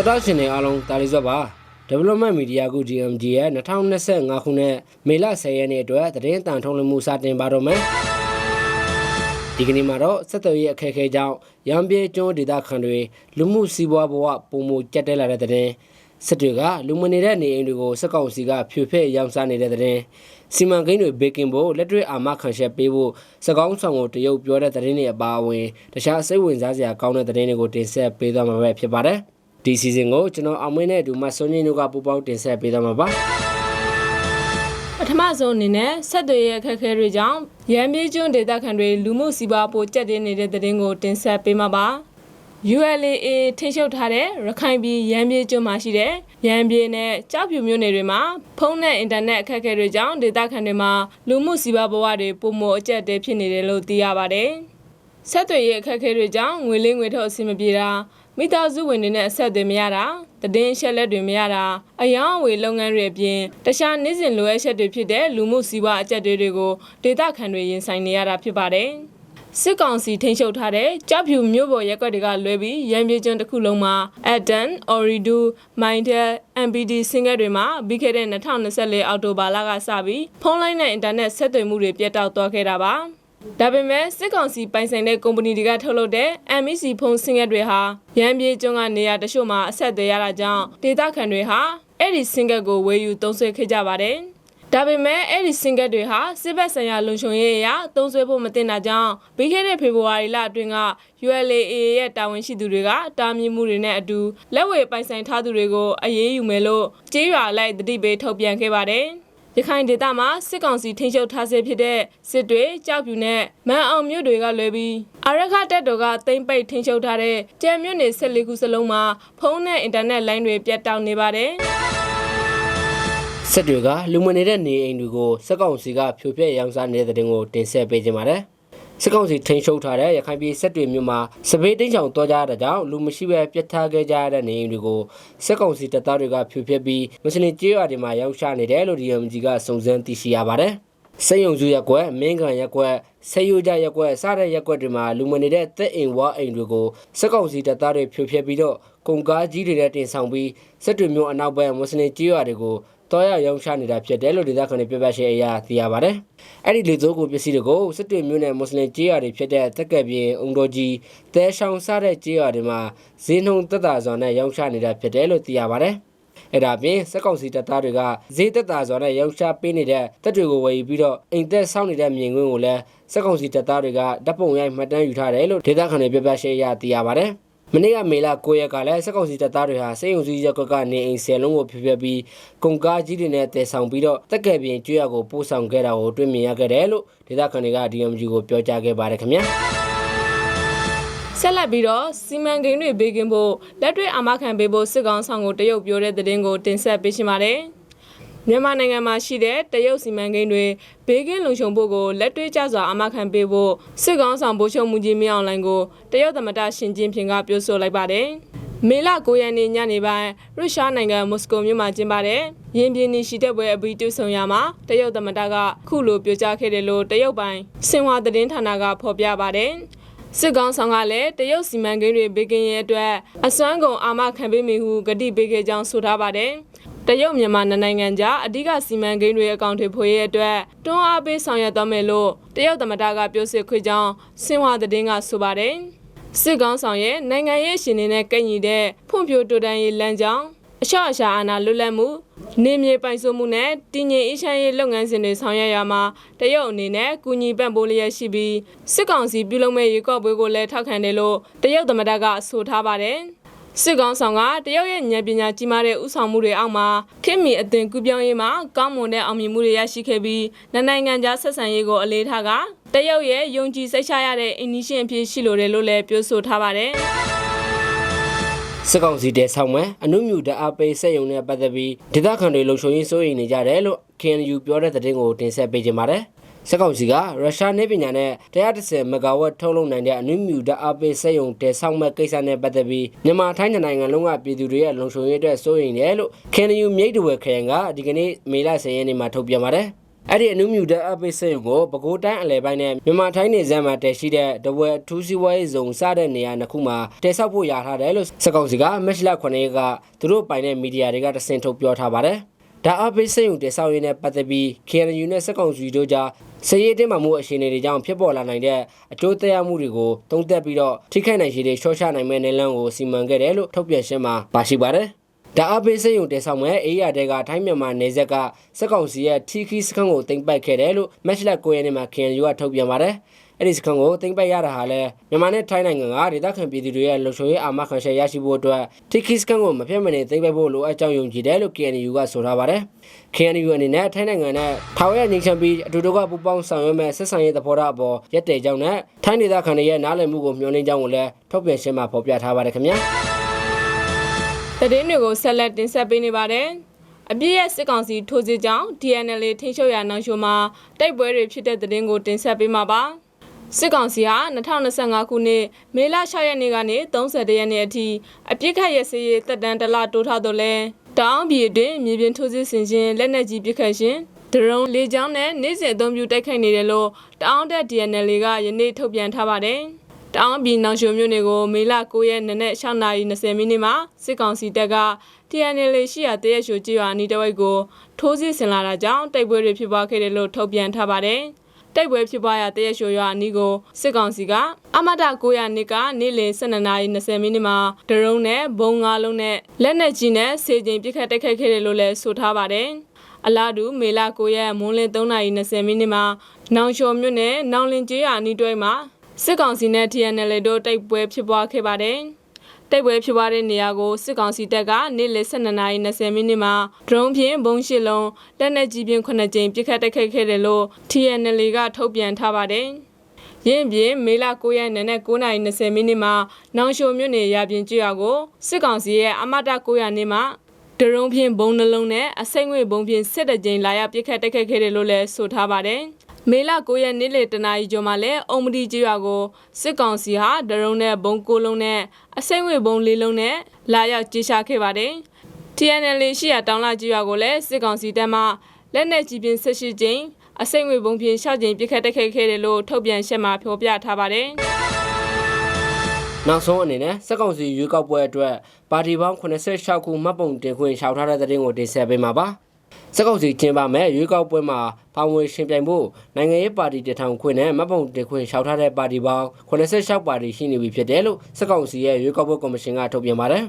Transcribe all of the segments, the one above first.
တော်တော်ရှင်တွေအားလုံးတာလီဇွတ်ပါ Development Media Group DMG ရဲ့2025ခုနှစ်မေလ10ရက်နေ့အတွက်သတင်းတန်ထုတ်လွှင့်မှုစတင်ပါတော့မယ်ဒီကနေ့မှာတော့ဆက်သွယ်ရေးအခက်အခဲကြောင့်ရန်ပြေကျွန်းဒေသခံတွေလူမှုစီးပွားဘဝပုံမှုကြက်တဲလာတဲ့တဲ့စစ်တွေကလူမနေတဲ့နေအိမ်တွေကိုစက်ကောင်စီကဖြိုဖဲ့ရောင်းစားနေတဲ့တဲ့စီမံကိန်းတွေဘေကင်ဖို့လက်တွေ့အာမခံချက်ပေးဖို့စကောင်းဆောင်ကိုတရုတ်ပြောတဲ့တဲ့တွေအပါအဝင်တခြားစိတ်ဝင်စားစရာကောင်းတဲ့တဲ့တွေကိုတင်ဆက်ပေးသွားမှာပဲဖြစ်ပါတယ် ဒီစီဇန်ကိုကျွန်တော်အောင်မင်းနဲ့အတူမဆွန်ကြီးတို့ကပူပေါင်းတင်ဆက်ပေးသွားမှာပါပထမဆုံးအနေနဲ့ဆက်သွယ်ရေးအခက်အခဲတွေကြောင့်ရန်ပြေးကျွန်းဒေသခံတွေလူမှုစီးပွားပိုကြက်တင်းနေတဲ့တဲ့တင်ကိုတင်ဆက်ပေးမှာပါ ULA ထိန်းချုပ်ထားတဲ့ရခိုင်ပြည်ရန်ပြေးကျွန်းမှာရှိတဲ့ရန်ပြေးနဲ့ကြောက်ဖြူမြို့နယ်တွေမှာဖုန်းနဲ့အင်တာနက်အခက်အခဲတွေကြောင့်ဒေသခံတွေမှာလူမှုစီးပွားဘဝတွေပုံမအကျက်တဲဖြစ်နေတယ်လို့သိရပါတယ်ဆက်သွယ်ရေးအခက်အခဲတွေကြောင့်ငွေလေးငွေထုတ်အဆင်မပြေတာ မိသားစုဝင်တွေနဲ့အဆက်အသွယ်မရတာတည်င်းရှက်လက်တွေမရတာအယောင်အဝေလုပ်ငန်းတွေအပြင်တခြားနေ့စဉ်လိုအပ်ချက်တွေဖြစ်တဲ့လူမှုစီးပွားအကျက်တွေတွေကိုဒေသခံတွေရင်ဆိုင်နေရတာဖြစ်ပါတယ်စစ်ကောင်စီထိန်းချုပ်ထားတဲ့ကြောက်ဖြူမြို့ပေါ်ရက်ကွက်တွေကလွဲပြီးရန်ပြေကျွန်းတစ်ခုလုံးမှာ Adan, Oridu, Mindel, MPD စင်ကတ်တွေမှာပြီးခဲ့တဲ့2024အောက်တိုဘာလကစပြီးဖုန်းလိုင်းနဲ့အင်တာနက်ဆက်သွယ်မှုတွေပြတ်တောက်သွားခဲ့တာပါ ဒါပေမဲ့စစ်ကောင်စီပိုင်ဆိုင်တဲ့ကုမ္ပဏီတွေကထုတ်လုပ်တဲ့ MEC ဖုန်းစင်ကတ်တွေဟာရန်ပြေကျွန်းကနေရာတချို့မှာအဆက်အသွယ်ရတာကြောင့်ဒေသခံတွေဟာအဲ့ဒီစင်ကတ်ကိုဝယ်ယူသုံးစွဲခဲ့ကြပါတယ်။ဒါပေမဲ့အဲ့ဒီစင်ကတ်တွေဟာစစ်ဘက်ဆိုင်ရာလုံခြုံရေးအရာသုံးစွဲဖို့မတင်တာကြောင့်ပြီးခဲ့တဲ့ဖေဖော်ဝါရီလအတွင်းက ULAA ရဲ့တာဝန်ရှိသူတွေကတားမြစ်မှုတွေနဲ့အတူလက်ဝယ်ပိုင်ဆိုင်ထားသူတွေကိုအရေးယူမယ်လို့ကြေးရွာလိုက်တတိပေးထုတ်ပြန်ခဲ့ပါတယ်။ ရခိုင်ဒေသမှာစစ်ကောင်စီထိန်းချုပ်ထားဆဲဖြစ်တဲ့စစ်တွေကြောက်ပြူနဲ့မန်အောင်မြို့တွေကလွယ်ပြီးအာရခတက်တော်ကတိမ့်ပိတ်ထိန်းချုပ်ထားတဲ့ကြံမြို့နယ်14ခုစလုံးမှာဖုန်းနဲ့အင်တာနက်လိုင်းတွေပြတ်တောက်နေပါတယ်။စစ်တွေကလူမနေတဲ့နေအိမ်တွေကိုစက်ကောင်စီကဖြိုဖျက်ရောင်းစားနေတဲ့တဲ့ကိုတင်ဆက်ပေးကြပါမယ်။ စက်ကောင်စီထိန်းချုပ်ထားတဲ့ရခိုင်ပြည်စစ်တွေမြို့မှာစပေးတင်းချောင်တောကြတဲ့ကြောင့်လူမရှိဘဲပြတ်ထားခဲ့ကြတဲ့နေအိမ်တွေကိုစက်ကောင်စီတပ်သားတွေကဖြိုဖျက်ပြီးမစလင်ကျေးရွာတွေမှာရောင်းချနေတယ်လို့ DMG ကစုံစမ်းသိရှိရပါတယ်။စိတ်ယုံစုရက်ကွက်မင်းကန်ရက်ကွက်ဆေးယူကြရက်ကွက်စားတဲ့ရက်ကွက်တွေမှာလူမနေတဲ့တက်အိမ်ဝါအိမ်တွေကိုစက်ကောင်စီတပ်သားတွေဖြိုဖျက်ပြီးတော့ကုန်ကားကြီးတွေနဲ့တင်ဆောင်ပြီးစစ်တွေမျိုးအနောက်ဘက်မွတ်စလင်ကျေးရွာတွေကို တောရရောင်းချနေတာဖြစ်တယ်လို့ဒေသခံတွေပြောပြရှင်းအရာသိရပါတယ်။အဲ့ဒီလေစိုးကိုပစ္စည်းတွေကိုစစ်တွေမျိုးနဲ့မွတ်စလင်ကျေးရွာတွေဖြစ်တဲ့တက်ကက်ပြင်းအုံတော်ကြီးတဲဆောင်စားတဲ့ကျေးရွာတွေမှာဈေးနှုန်းသက်သာစွာနဲ့ရောင်းချနေတာဖြစ်တယ်လို့သိရပါတယ်။အဲ့ဒါပြင်စက်ကောင်စီတပ်သားတွေကဈေးသက်သာစွာနဲ့ရောင်းချပေးနေတဲ့တပ်တွေကိုဝယ်ယူပြီးတော့အိမ်သက်ဆောက်နေတဲ့မြင်ကွင်းကိုလည်းစက်ကောင်စီတပ်သားတွေကတပ်ပုံရိုက်မှတ်တမ်းယူထားတယ်လို့ဒေသခံတွေပြောပြရှင်းအရာသိရပါတယ်။ မနေ့ကမေလ9ရက်ကလည်းစက်ကောင်စီတပ်သားတွေဟာစေယုံစည်းရက်ကွက်ကနေအိမ်ဆယ်လုံးကိုဖျက်ဖျက်ပြီးကုန်ကားကြီးတွေနဲ့တည်ဆောင်ပြီးတော့တက်ကယ်ပြင်ကျွရကိုပို့ဆောင်ခဲ့တာကိုတွေ့မြင်ရခဲ့တယ်လို့ဒေသခံတွေက DMG ကိုပြောကြားခဲ့ပါတယ်ခင်ဗျာဆက်လက်ပြီးတော့စီမံကိန်းတွေဘေးကင်းဖို့လက်တွေ့အာမခံပေးဖို့စစ်ကောင်ဆောင်ကိုတရုတ်ပြောတဲ့သတင်းကိုတင်ဆက်ပေးရှင်ပါတယ်။ မြန်မာနိုင်ငံမှာရှိတဲ့တရုတ်စီမံကိန်းတွေဘေးကင်းလုံခြုံဖို့ကိုလက်တွေ့ကျစွာအာမခံပေးဖို့စစ်ကောင်ဆောင်ဗိုလ်ချုပ်မှုကြီးမြောင်လိုင်ကိုတရုတ်သမ္မတရှင်ကျင်းဖင်ကပြောဆိုလိုက်ပါတယ်။မေလ9ရက်နေ့ညနေပိုင်းရုရှားနိုင်ငံမော်စကိုမြို့မှာကျင်းပတဲ့ရင်းပြင်းနေရှိတဲ့ပွဲအပြီးတူဆုံရမှာတရုတ်သမ္မတကခုလိုပြောကြားခဲ့တယ်လို့တရုတ်ပိုင်းစင်ဟွာသတင်းဌာနကဖော်ပြပါတယ်။စစ်ကောင်ဆောင်ကလည်းတရုတ်စီမံကိန်းတွေဘေးကင်းရဲ့အတွက်အစွမ်းကုန်အာမခံပေးမိဟုဂတိပေးခဲ့ကြောင်းဆိုထားပါတယ်။ တရုတ်မြန်မာနှစ်နိုင်ငံကြားအဓိကစီမံကိန်းတွေအကောင့်တွေဖွေရဲ့အတွက်တွန်းအားပေးဆောင်ရွက်သွားမယ်လို့တရုတ်သမ္မတကပြောဆိုခွင့်ကြောင်းစင်ဟွာသတင်းကဆိုပါတယ်။စစ်ကောင်ဆောင်ရဲ့နိုင်ငံရေးရှင်နေနဲ့ကန့်ညီတဲ့ဖွံ့ဖြိုးတိုးတက်ရေးလမ်းကြောင်းအလျှော့အရှာအာဏာလွတ်လပ်မှုနေမြေပိုင်ဆိုမှုနဲ့တည်ငြိမ်အေးချမ်းရေးလုပ်ငန်းစဉ်တွေဆောင်ရွက်ရမှာတရုတ်အနေနဲ့ကူညီပံ့ပိုးလျက်ရှိပြီးစစ်ကောင်စီပြုလုပ်မဲ့ရေကော့ပွဲကိုလည်းထောက်ခံတယ်လို့တရုတ်သမ္မတကဆိုထားပါတယ် စစ်ကောင်ဆောင်ကတရုတ်ရဲ့ဉာဏ်ပညာကြီးမားတဲ့ဥဆောင်မှုတွေအောက်မှာခင်မီအသွင်ကူးပြောင်းရေးမှာကောင်းမွန်တဲ့အောင်မြင်မှုတွေရရှိခဲ့ပြီးနိုင်ငံခြားဆက်ဆံရေးကိုအလေးထားကတရုတ်ရဲ့ယုံကြည်စိတ်ချရတဲ့အင်းနီရှင်အဖြစ်ရှိလိုတယ်လို့လည်းပြောဆိုထားပါတယ်စက်ကောင်စီတဲဆောင်မယ်အနုမြူဓာတ်အပိစက်ယုံနဲ့ပတ်သက်ပြီးဒေသခံတွေလုံခြုံရေးစိုးရိမ်နေကြတယ်လို့ KNU ပြောတဲ့သတင်းကိုတင်ဆက်ပေးကြပါမယ် စက်ကောင်စီကရုရှားနေပညာနဲ့130မဂါဝတ်ထုတ်လုပ်နိုင်တဲ့အနုမြူဓာတ်အပိစက်ယုံတဲဆောင်မဲ့ကိစ္စနဲ့ပတ်သက်ပြီးမြန်မာထိုင်းနိုင်ငံလုံးကပြည်သူတွေရဲ့လုံခြုံရေးအတွက်စိုးရိမ်တယ်လို့ KNU မြိတ်တဝယ်ခရိုင်ကဒီကနေ့မေလ10ရက်နေ့မှာထုတ်ပြန်ပါတယ်အဲ့ဒီအနုမြူဓာတ်အပိတ်စက်ရုံကိုပဲခူးတိုင်းအလဲပိုင်းနဲ့မြန်မာထိုင်းနယ်စပ်မှာတည်ရှိတဲ့တပွဲထူးစီဝဲဇုံစတဲ့နေရာနှစ်ခုမှာတည်ဆောက်ဖို့ရထားတယ်လို့စက်ကောင်စီကမက်ရှ်လ9ရက်ကသူတို့ပိုင်တဲ့မီဒီယာတွေကတဆင့်ထုတ်ပြောထားပါတယ်။ဒါအပိတ်စက်ရုံတည်ဆောက်ရေးနဲ့ပတ်သက်ပြီး KNU နဲ့စက်ကောင်စီတို့ကြား စည်ရည်တင်မှမှုအခြေအနေတွေကြောင့်ဖြစ်ပေါ်လာနိုင်တဲ့အကျိုးသက်ရောက်မှုတွေကိုသုံးသပ်ပြီးတော့ထိခိုက်နိုင်ခြေတွေရှော့ချနိုင်မဲ့နယ်လမ်းကိုစီမံခဲ့တယ်လို့ထုတ်ပြန်ရှင်းမှာပါရှိပါတယ်။ဒါအပိတ်စက်ရုံတည်ဆောက်မဲ့အေးရတဲ့ကထိုင်းမြန်မာနယ်စပ်ကစက်ကောင်စီရဲ့ထီခီစခန်းကိုတင်ပိုက်ခဲ့တယ်လို့မက်ရှ်လ9ရက်နေ့မှာ KNU ကထုတ်ပြန်ပါတယ်။ အဲ့ဒီစခန်းကိုတင်ပိုက်ရတာဟာလဲမြန်မာနဲ့ထိုင်းနိုင်ငံကဒေသခံပြည်သူတွေရဲ့လုံခြုံရေးအာမခံချက်ရရှိဖို့အတွက်ထီခီစခန်းကိုမပြတ်မနေတင်ပိုက်ဖို့လိုအပ်ကြောင်းယုံကြည်တယ်လို့ KNU ကဆိုထားပါတယ်။ KNU အနေနဲ့ထိုင်းနိုင်ငံနဲ့ထောင်ရငိမ့်ချပြီးအတူတူကပူးပေါင်းဆောင်ရွက်မဲ့ဆက်ဆံရေးသဘောထားအပေါ်ရက်တည်ကြောင်းနဲ့ထိုင်းဒေသခံတွေရဲ့နားလည်မှုကိုမျှော်လင့်ကြောင်းကိုလည်းထုတ်ပြန်ရှင်းမှာဖော်ပြထားပါတယ်ခင်ဗျာ။သတင်းတွေကိုဆက်လက်တင်ဆက်ပေးနေပါတယ်။အပြည့်ရဲ့စစ်ကောင်စီထိုးစစ်ကြောင့် DNL ထိန်းချုပ်ရာနောက်ရှုံမှာတိုက်ပွဲတွေဖြစ်တဲ့သတင်းကိုတင်ဆက်ပေးမှာပါ။ စစ်ကောင်စီဟာ2025ခုနှစ်မေလ6ရက်နေ့ကနေ30ရက်နေ့အထိအပြစ်ခတ်ရစရေးတက်တန်းတစ်လတိုးထားတော့လဲတောင်းပြည်အတွင်းမြေပြင်ထိုးစစ်ဆင်ခြင်းလက်နက်ကြီးပစ်ခတ်ခြင်းဒရုန်းလေကြောင်းနဲ့နေ့စဉ်အသုံးပြုတိုက်ခိုက်နေတယ်လို့တောင်းတက် DNL ကယနေ့ထုတ်ပြန်ထားပါတယ်။တောင်ပြည်နောင်ရှုံမြို့နယ်ကိုမေလ9ရက်နေ့နဲ့6:20မိနစ်မှာစစ်ကောင်စီတပ်က TNL ရှိရာတရက်ရှိုကြေးရွာအနီးတစ်ဝိုက်ကိုထိုးစစ်ဆင်လာတာကြောင့်တိုက်ပွဲတွေဖြစ်ပွားခဲ့တယ်လို့ထုတ်ပြန်ထားပါတယ်။ တိုက်ပွဲဖြစ်ပွားရာတရက်ရှိုရွာအနီးကိုစစ်ကောင်စီကအမတ900နှစ်ကနေ့လယ်12:20မိနစ်မှာဒရုန်းနဲ့ဘုံ၅လုံးနဲ့လက်နက်ကြီးနဲ့စေကျင်ပစ်ခတ်တိုက်ခိုက်ခဲ့တယ်လို့လည်းဆိုထားပါတယ်။အလားတူမေလ9ရက်မွန်းလင်း3:20မိနစ်မှာနောင်ရှော်မြို့နယ်နောင်လင်ကျေးရွာအနီးတွဲမှာစစ်ကောင်စီနဲ့ TNL တို့တိုက်ပွဲဖြစ်ပွားခဲ့ပါတယ်။ တိုက်ပွဲဖြစ်ပွားတဲ့နေရာကိုစစ်ကောင်စီတပ်ကနေ့လယ်12:20မိနစ်မှာဒရုန်းဖြင့်ဘုံရှစ်လုံးလက်နက်ကြီးဖြင့်9ကြိမ်ပစ်ခတ်တိုက်ခိုက်ခဲ့တယ်လို့ TNL ကထုတ်ပြန်ထားပါတယ်။ရင်းပြင်မေလ9ရက်နေ့နဲ့9:20မိနစ်မှာနောင်ရှိုမြို့နယ်ရာပြင်ကျွော်ကိုစစ်ကောင်စီရဲ့အမတ900နေ့မှာဒရုန်းဖြင့်ဘုံနှလုံးနဲ့အစိမ့်ငွေဘုံဖြင့်စစ်တကြိမ်လာရောက်ပစ်ခတ်တိုက်ခိုက်ခဲ့တယ်လို့လည်းဆိုထားပါတယ်။ မေလ9ရက်နေ့လေတနာရီကျော်မှာလဲအုံမတီကျွော်ကိုစစ်ကောင်စီဟာဒရုန်းနဲ့ဘုံ9လုံးနဲ့အစိမ့်ငွေဘုံ4လုံးနဲ့လာရောက်ကြေရှာခဲ့ပါတယ်။ TNL ရှိရာတောင်လာကျွော်ကိုလည်းစစ်ကောင်စီတပ်မှလက်နက်ကြီးဖြင့်18ကြိမ်အစိမ့်ငွေဘုံဖြင့်6ကြိမ်ပစ်ခတ်တိုက်ခိုက်ခဲ့တယ်လို့ထုတ်ပြန်ချက်မှာဖော်ပြထားပါတယ်။နောက်ဆုံးအနေနဲ့စက်ကောင်စီရွေးကောက်ပွဲအတွက်ပါတီပေါင်း86ခုမှတ်ပုံတင်ခွင့်ရှောက်ထားတဲ့တဲ့တင်ကိုတင်ဆက်ပေးမှာပါ စက်ကောင်စီကျင်းပမဲ့ရွေးကောက်ပွဲမှာပါဝင်ရှင်ပြိုင်ဖို့နိုင်ငံရေးပါတီတထောင်ခွင့်နဲ့မှတ်ပုံတင်ခွင့်ရှောက်ထားတဲ့ပါတီပေါင်း86ပါတီရှိနေပြီဖြစ်တယ်လို့စက်ကောင်စီရဲ့ရွေးကောက်ပွဲကော်မရှင်ကထုတ်ပြန်ပါတယ်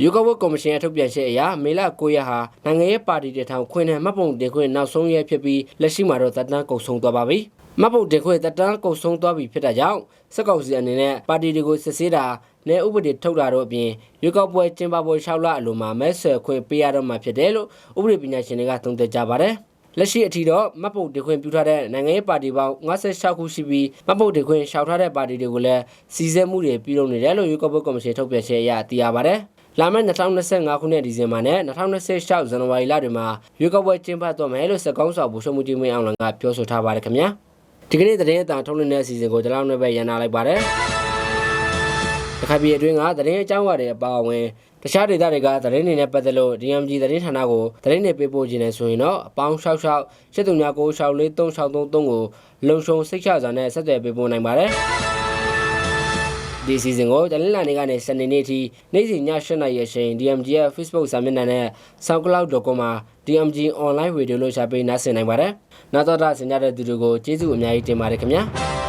ရွေးကောက်ပွဲကော်မရှင်ရဲ့ထုတ်ပြန်ချက်အရမေလ9ရက်ဟာနိုင်ငံရေးပါတီတထောင်ခွင့်နဲ့မှတ်ပုံတင်ခွင့်နောက်ဆုံးရက်ဖြစ်ပြီးလက်ရှိမှာတော့သက်တမ်းကုန်ဆုံးသွားပါပြီ။မှတ်ပုံတင်ခွင့်သက်တမ်းကုန်ဆုံးသွားပြီဖြစ်တဲ့ကြောင့်စက်ကောင်စီအနေနဲ့ပါတီတွေကိုစစ်ဆေးတာ နဲ့ဥပဒေထုတ်တာတို့အပြင်ရွေးကောက်ပွဲကျင်းပပွဲ၆လအလိုမှာမဲဆွယ်ခွင့်ပေးရတော့မှာဖြစ်တယ်လို့ဥပဒေပညာရှင်တွေကသုံးသပ်ကြပါတယ်။လက်ရှိအထိတော့မှတ်ပုံတင်ခွင့်ပြုထားတဲ့နိုင်ငံရေးပါတီပေါင်း56ခုရှိပြီးမှတ်ပုံတင်ခွင့်ရှောက်ထားတဲ့ပါတီတွေကိုလည်းစီစစ်မှုတွေပြုလုပ်နေတယ်လို့ရွေးကောက်ပွဲကော်မရှင်ထုတ်ပြန်ချက်အရသိရပါတယ်။လာမယ့်2025ခုနှစ်ဒီဇင်ဘာနဲ့2026ဇန်နဝါရီလတွေမှာရွေးကောက်ပွဲကျင်းပသွားမယ်လို့စက်ကောင်းဆောင်ဗိုလ်ချုပ်မှုကြီးမင်းအောင်လှိုင်ကပြောဆိုထားပါတယ်ခင်ဗျာဒီကနေ့သတင်းအတန်ထုတ်လွှင့်တဲ့အစီအစဉ်ကိုဒီလောက်နဲ့ပဲရန်နာလိုက်ပါတယ် တခါပြည်အတွင်းကသတင်းအကြောင်းအရာတွေအပါအဝင်တခြားဒေသတွေကသတင်းတွေနဲ့ပတ်သက်လို့ DMG သတင်းဌာနကိုသတင်းတွေပေးပို့ခြင်းနဲ့ဆိုရင်တော့အပေါင်း66 73966363ကိုလုံခြုံစိတ်ချစွာနဲ့ဆက်သွယ်ပေးပို့နိုင်ပါတယ်ဒီစီစဉ်ကိုတလင်းလာနေကနေစနေနေ့ထိနေ့စဉ်ည7:00နာရီအချိန် DMG ရဲ့ Facebook စာမျက်နှာနဲ့ SoundCloud.com မှာ DMG Online Radio လို့ရှာပေးနားဆင်နိုင်ပါတယ်။နောက်တော့တာဆင်ကြတဲ့သူတွေကိုကျေးဇူးအများကြီးတင်ပါတယ်ခင်ဗျာ။